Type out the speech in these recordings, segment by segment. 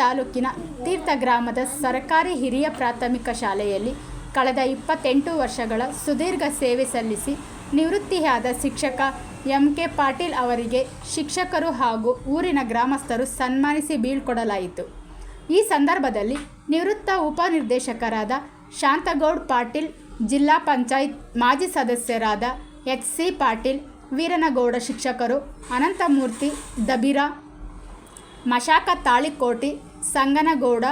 ತಾಲೂಕಿನ ತೀರ್ಥ ಗ್ರಾಮದ ಸರ್ಕಾರಿ ಹಿರಿಯ ಪ್ರಾಥಮಿಕ ಶಾಲೆಯಲ್ಲಿ ಕಳೆದ ಇಪ್ಪತ್ತೆಂಟು ವರ್ಷಗಳ ಸುದೀರ್ಘ ಸೇವೆ ಸಲ್ಲಿಸಿ ನಿವೃತ್ತಿಯಾದ ಶಿಕ್ಷಕ ಎಂ ಕೆ ಪಾಟೀಲ್ ಅವರಿಗೆ ಶಿಕ್ಷಕರು ಹಾಗೂ ಊರಿನ ಗ್ರಾಮಸ್ಥರು ಸನ್ಮಾನಿಸಿ ಬೀಳ್ಕೊಡಲಾಯಿತು. ಈ ಸಂದರ್ಭದಲ್ಲಿ ನಿವೃತ್ತ ಉಪನಿರ್ದೇಶಕರಾದ ಶಾಂತಗೌಡ್ ಪಾಟೀಲ್, ಜಿಲ್ಲಾ ಪಂಚಾಯತ್ ಮಾಜಿ ಸದಸ್ಯರಾದ ಎಚ್ ಸಿ ಪಾಟೀಲ್, ವೀರನಗೌಡ ಶಿಕ್ಷಕರು ಅನಂತಮೂರ್ತಿ, ದಬಿರಾ, ಮಶಾಕ ತಾಳಿಕೋಟಿ ಸಂಗನಗೌಡ,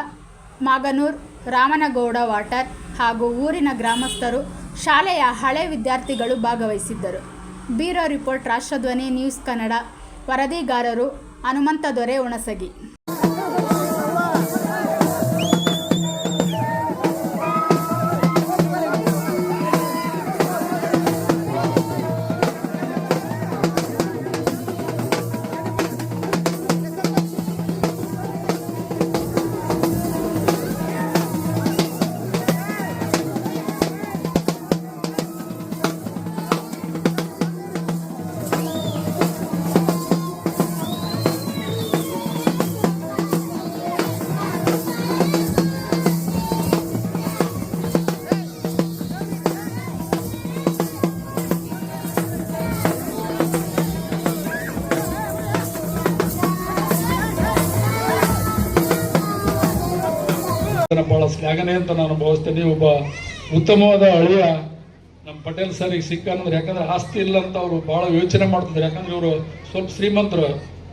ಮಾಗನೂರ್, ರಾಮನಗೌಡ ವಾಟರ್ ಹಾಗೂ ಊರಿನ ಗ್ರಾಮಸ್ಥರು ಶಾಲೆಯ ಹಳೆ ವಿದ್ಯಾರ್ಥಿಗಳು ಭಾಗವಹಿಸಿದ್ದರು. Bureau report, Rashtradhwani, news Kannada ವರದಿಗಾರರು Hanumantha ದೊರೆ ಬಹಳ ಶ್ಲಾಘನೆ ಅಂತ ನಾನು ಭಾವಿಸ್ತೇನೆ. ಒಬ್ಬ ಉತ್ತಮವಾದ ಅಳಿಯ ನಮ್ಮ ಪಟೇಲ್ ಸರ್ ಈಗ ಸಿಕ್ಕ ಅಂದ್ರೆ ಯಾಕಂದ್ರೆ ಆಸ್ತಿ ಇಲ್ಲ ಅಂತ ಅವರು ಬಹಳ ಯೋಚನೆ ಮಾಡ್ತಿದ್ರು. ಯಾಕಂದ್ರೆ ಇವರು ಸ್ವಲ್ಪ ಶ್ರೀಮಂತರು.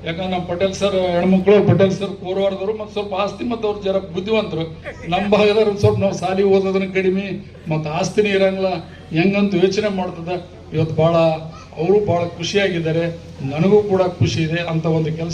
ಯಾಕಂದ್ರೆ ನಮ್ಮ ಪಟೇಲ್ ಸರ್, ಹೆಣ್ಮಕ್ಳು ಪಟೇಲ್ ಸರ್ ಕೋರವಾರದವರು ಮತ್ತು ಸ್ವಲ್ಪ ಆಸ್ತಿ ಮತ್ತು ಅವ್ರು ಜರ ಬುದ್ಧಿವಂತರು. ನಮ್ಮ ಭಾಗದವ್ರು ಸ್ವಲ್ಪ ನಾವು ಸಾಲಿ ಓದೋದನ್ನ ಕಡಿಮೆ. ಮತ್ತು ಆಸ್ತಿನೇ ಇರಂಗಿಲ್ಲ. ಹೆಂಗಂತ ಯೋಚನೆ ಮಾಡ್ತದ. ಇವತ್ತು ಬಹಳ, ಅವರು ಬಹಳ ಖುಷಿಯಾಗಿದ್ದಾರೆ. ನನಗೂ ಕೂಡ ಖುಷಿ ಇದೆ ಅಂತ ಒಂದು ಕೆಲಸ